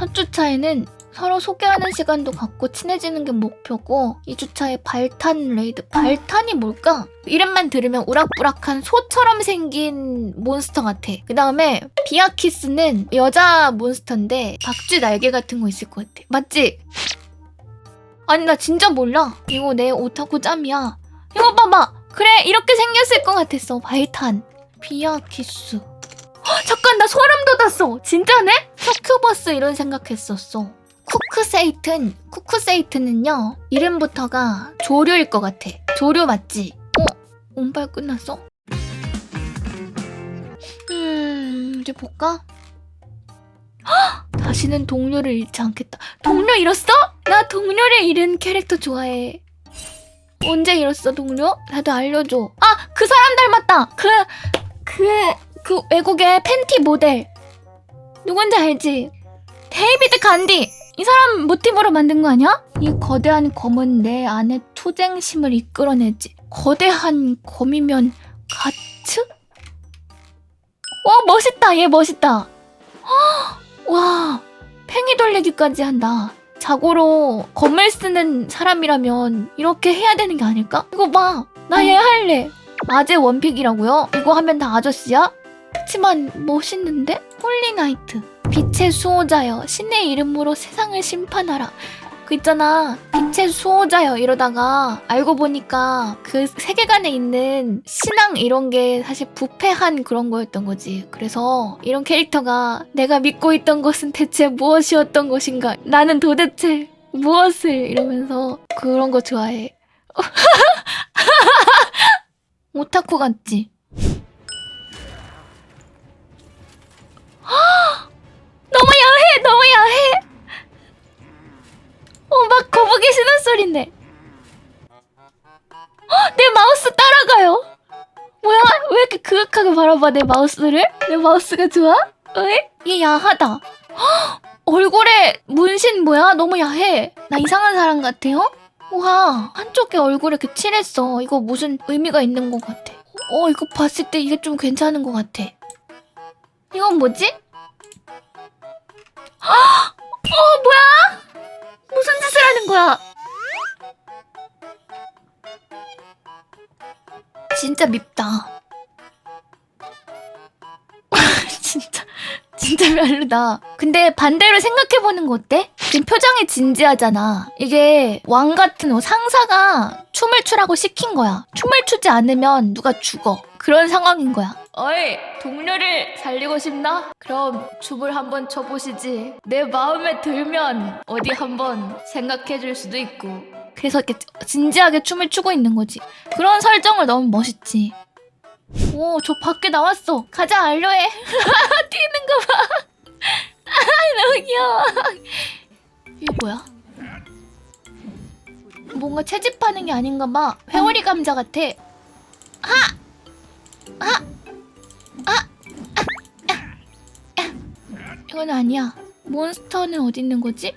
첫 주차에는 서로 소개하는 시간도 갖고 친해지는 게 목표고 2주차에 발탄 레이드. 발탄이 뭘까? 이름만 들으면 우락부락한 소처럼 생긴 몬스터 같아. 그 다음에 비아키스는 여자 몬스터인데 박쥐 날개 같은 거 있을 것 같아. 맞지? 아니 나 진짜 몰라. 이거 내 오타쿠 짬이야. 이거 봐봐. 그래 이렇게 생겼을 것 같았어. 발탄. 비아키스. 헉, 잠깐 나 소름 돋았어. 진짜네? 서큐버스 이런 생각했었어 쿠크세이튼 쿠크세이튼은요 이름부터가 조류일 것 같아 조류 맞지? 어? 운빨 끝났어? 음 이제 볼까? 헉! 다시는 동료를 잃지 않겠다 동료 잃었어? 나 동료를 잃은 캐릭터 좋아해 언제 잃었어 동료? 나도 알려줘 아 그 사람 닮았다 그 그, 그 외국의 팬티 모델 누군지 알지? 데이비드 간디 이 사람 모티브로 만든 거 아니야? 이 거대한 검은 내 안에 투쟁심을 이끌어내지 거대한 검이면 가츠? 와 멋있다 얘 멋있다 헉, 와 팽이 돌리기까지 한다 자고로 검을 쓰는 사람이라면 이렇게 해야 되는 게 아닐까? 이거 봐 나 얘 할래 아재 원픽이라고요? 이거 하면 다 아저씨야? 그치만 멋있는데? 홀리나이트. 빛의 수호자여 신의 이름으로 세상을 심판하라. 그 있잖아 빛의 수호자여 이러다가 알고 보니까 그 세계관에 있는 신앙 이런 게 사실 부패한 그런 거였던 거지. 그래서 이런 캐릭터가 내가 믿고 있던 것은 대체 무엇이었던 것인가? 나는 도대체 무엇을? 이러면서 그런 거 좋아해. 오타쿠 같지? 신음소리인데. 헉, 내 마우스 따라가요. 뭐야? 왜 이렇게 그윽하게 바라봐 내 마우스를? 내 마우스가 좋아? 왜? 얘 야하다. 헉, 얼굴에 문신 뭐야? 너무 야해. 나 이상한 사람 같아요? 우와, 한쪽에 얼굴에 이렇게 칠했어. 이거 무슨 의미가 있는 것 같아. 어, 이거 봤을 때 이게 좀 괜찮은 것 같아. 이건 뭐지? 어 뭐야? 무슨 짓을 하는 거야? 진짜 밉다. 진짜 진짜 별로다. 근데 반대로 생각해보는 거 어때? 지금 표정이 진지하잖아. 이게 왕 같은 어, 상사가 춤을 추라고 시킨 거야. 춤을 추지 않으면 누가 죽어. 그런 상황인 거야. 어이, 동료를 살리고 싶나? 그럼 춤을 한번 춰보시지. 내 마음에 들면 어디 한번 생각해 줄 수도 있고. 그래서 이렇게 진지하게 춤을 추고 있는 거지. 그런 설정을 너무 멋있지. 오, 저 밖에 나왔어. 가자, 알로에. 뛰는 거 봐. 아, 너무 귀여워. 이게 뭐야? 뭔가 채집하는 게 아닌가 봐. 회오리 감자 같아. 하! 하! 이건 아니야. 몬스터는 어디 있는 거지?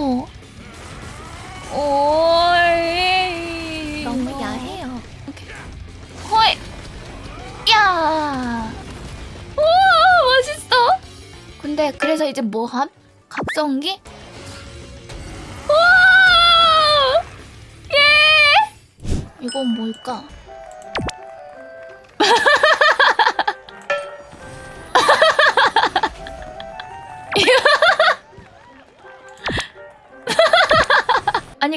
오, 오이. 너무 야해요. 헐, 야. 오, 멋있어. 근데 그래서 이제 뭐 함? 각성기? 와! 예! 이건 뭘까?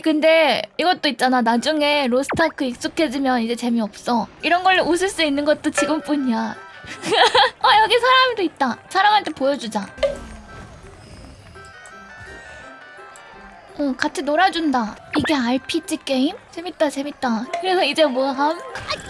근데 이것도 있잖아. 나중에 로스타크 익숙해지면 이제 재미없어. 이런 걸로 웃을 수 있는 것도 지금뿐이야. 어 여기 사람도 있다. 사람한테 보여주자. 어 같이 놀아준다. 이게 RPG 게임? 재밌다 재밌다. 그래서 이제 뭐 함? 아,